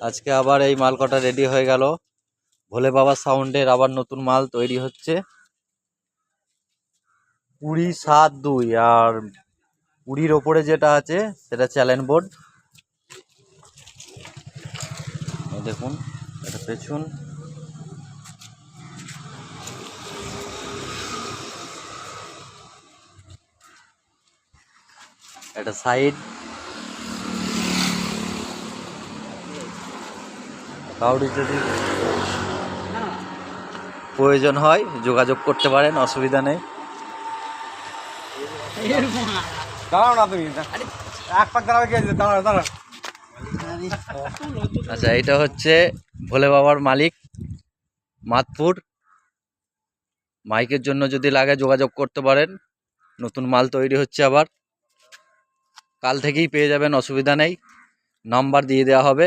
আজকে আবার এই মাল কটা রেডি হয়ে গেল। ভোলে বাবা সাউন্ডের আবার নতুন মাল তৈরি হচ্ছে। কুড়ি সাত দুই, আর কুড়ির ওপরে যেটা আছে, সেটা চ্যালেঞ্জ বোর্ড। দেখুন, এটা পেছন। এটা সাইড কাউরি যদি প্রয়োজন হয় যোগাযোগ করতে পারেন অসুবিধা নেই। দাঁড়াও না তুমি এক পাক দাঁড়াবে দাঁড়াও দাঁড়াও। আচ্ছা এটা হচ্ছে ভোলে বাবার মালিক মাতপুর। মাইকের জন্য যদি লাগে যোগাযোগ করতে পারেন। নতুন মাল তৈরি হচ্ছে আবার। কাল থেকেই পেয়ে যাবেন অসুবিধা নেই। নাম্বার দিয়ে দেওয়া হবে।